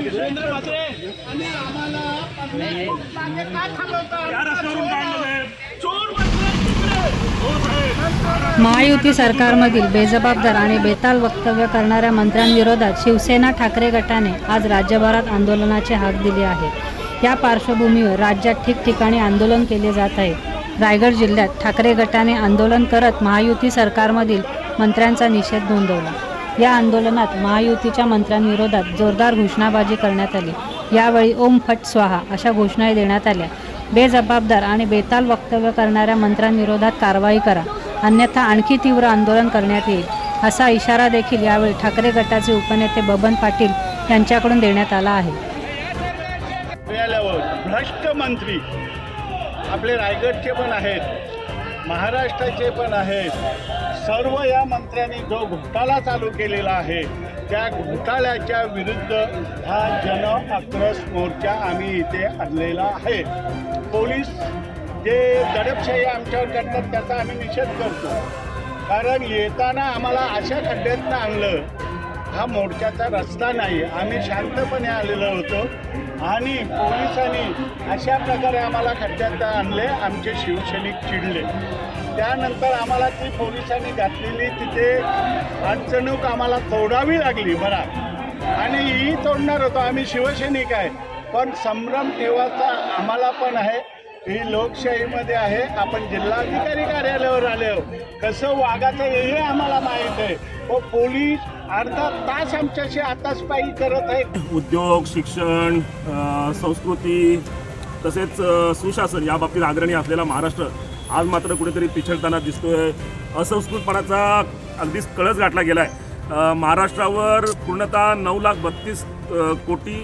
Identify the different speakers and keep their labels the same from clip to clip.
Speaker 1: सुरेंद्र म्हात्रे आणि आम्हाला थांबवतात? चोर
Speaker 2: महायुती सरकारमधील बेजबाबदार आणि बेताल वक्तव्य करणाऱ्या मंत्र्यांविरोधात शिवसेना ठाकरे गटाने आज राज्यभरात आंदोलनाचे हाक दिले आहे या पार्श्वभूमीवर राज्यात ठिकठिकाणी आंदोलन केले जात आहे रायगड जिल्ह्यात ठाकरे गटाने आंदोलन करत महायुती सरकारमधील मंत्र्यांचा निषेध नोंदवला या आंदोलनात महायुतीच्या मंत्र्यांविरोधात जोरदार घोषणाबाजी करण्यात आली. यावेळी ओम फट स्वाहा अशा घोषणाही देण्यात आल्या. बेजबाबदार आणि बेताल वक्तव्य करणाऱ्या मंत्र्यांविरोधात कारवाई करा. अन्यथा आणखी तीव्र आंदोलन करण्यात येईल. असा इशारा देखील यावेळी ठाकरे गटाचे उपनेते बबन पाटील यांच्याकडून देण्यात आला आहे.
Speaker 1: भ्रष्ट मंत्री आपले रायगडचे पण आहेत. महाराष्ट्राचे पण आहेत. सर्व या मंत्र्यांनी जो घोटाळा चालू केलेला आहे त्या घोटाळ्याच्या विरुद्ध हा जन आक्रोश मोर्चा आम्ही इथे आणलेला आहे. पोलीस जे दडपशाही आमच्यावर करतात त्याचा आम्ही निषेध करतो. कारण येताना आम्हाला अशा खड्ड्यातनं आणलं हा मोर्चाचा रस्ता नाही. आम्ही शांतपणे आलेलो होतो. आणि पोलिसांनी अशा प्रकारे आम्हाला खड्ड्यात आणले आमचे शिवसैनिक चिडले. त्यानंतर आम्हाला ती पोलिसांनी घातलेली तिथे अडचणूक आम्हाला तोडावी लागली बरा. आणि ही तोडणार होतो आम्ही शिवसैनिक आहे. पण संभ्रम ठेवाचा आम्हाला पण आहे. ही लोकशाहीमध्ये आहे. आपण जिल्हाधिकारी कार्यालयावर आले कसं वागायचं हे आम्हाला माहीत आहे. व पोलीस अर्धा तास आमच्याशी आताचपाई करत आहेत.
Speaker 3: उद्योग शिक्षण संस्कृती तसेच सुशासन या बाबतीत अग्रणी असलेला महाराष्ट्र आज मात्र कुठेतरी पिछळताना दिसतोय. असंस्कृतपणाचा अगदीच कळस गाठला गेला आहे महाराष्ट्रावर पूर्णतः नऊ लाख बत्तीस कोटी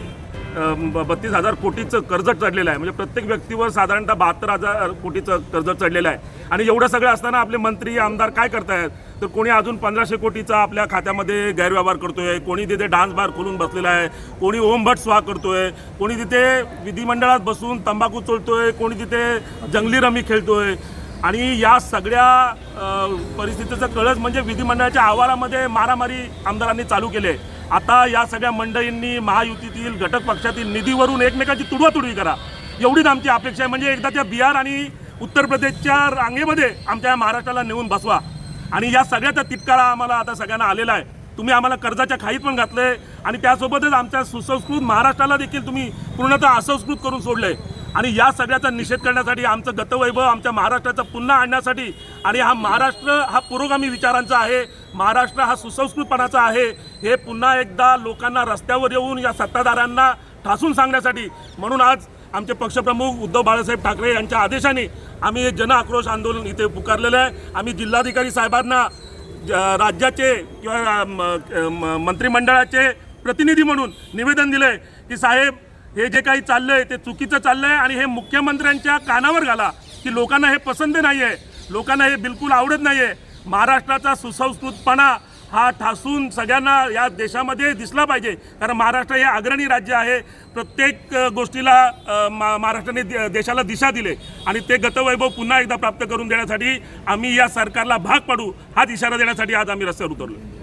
Speaker 3: बत्तीस हजार कोटीचं कर्ज चढलेलं आहे. म्हणजे प्रत्येक व्यक्तीवर साधारणतः बहात्तर हजार कोटीचं कर्ज चढलेलं आहे. आणि एवढं सगळं असताना आपले मंत्री आमदार काय करतायत? तर कोणी अजून पंधराशे कोटीचा आपल्या खात्यामध्ये गैरव्यवहार करतोय? कोणी तिथे डान्स बार खोलून बसलेला आहे? कोणी ओमभट स्वाहा करतोय? कोणी तिथे विधिमंडळात बसून तंबाखू चोळतोय? कोणी तिथे जंगली रमी खेळतोय? आणि या सगळ्या परिस्थितीचं कळस म्हणजे विधिमंडळाच्या आवारामध्ये मारामारी आमदारांनी चालू केले. आता या सगळ्या मंडळींनी महायुतीतील घटक पक्षातील निधीवरून एकमेकांची तुडवातुडवी करा. एवढीच आमची अपेक्षा आहे. म्हणजे एकदा त्या बिहार आणि उत्तर प्रदेशच्या रांगेमध्ये आमच्या महाराष्ट्राला नेऊन बसवा. आणि या सगळ्याचा तिटकारा आम्हाला आता सगळ्यांना आलेला आहे. तुम्ही आम्हाला कर्जाच्या खाईत पण घातले आणि त्यासोबतच आमच्या सुसंस्कृत महाराष्ट्राला देखील तुम्ही पूर्णतः असंस्कृत करून सोडले आणि या सगळ्याचा निषेध करण्यासाठी आमचं गतवैभव आमच्या महाराष्ट्राचं पुन्हा आणण्यासाठी आणि हा महाराष्ट्र हा पुरोगामी विचारांचा आहे. महाराष्ट्र हा सुसंस्कृतपणाचा आहे. हे पुन्हा एकदा लोकांना रस्त्यावर येऊन या सत्ताधाऱ्यांना ठासून सांगण्यासाठी म्हणून आज आमचे पक्षप्रमुख उद्धव बाळासाहेब ठाकरे यांच्या आदेशाने आम्ही हे जन आक्रोश आंदोलन इथे पुकारलेलं आहे. आम्ही जिल्हाधिकारी साहेबांना ज- राज्याचे किंवा म- म- मंत्रिमंडळाचे प्रतिनिधी म्हणून निवेदन दिलं आहे की साहेब हे जे काही चाललं आहे ते चुकीचं चाललं आहे आणि हे मुख्यमंत्र्यांच्या कानावर घाला की लोकांना हे पसंत नाही आहे लोकांना हे बिलकुल आवडत नाही आहे महाराष्ट्राचा सुसंस्कृतपणा हा ठासून सगळ्यांना या देशामध्ये दिसला पाहिजे. कारण महाराष्ट्र हे अग्रणी राज्य आहे. प्रत्येक गोष्टीला मा महाराष्ट्राने दे- देशाला दिशा दिले. आणि ते गतवैभव पुन्हा एकदा प्राप्त करून देण्यासाठी आम्ही या सरकारला भाग पाडू हाच इशारा देण्यासाठी आज आम्ही रस्त्यावर उतरलो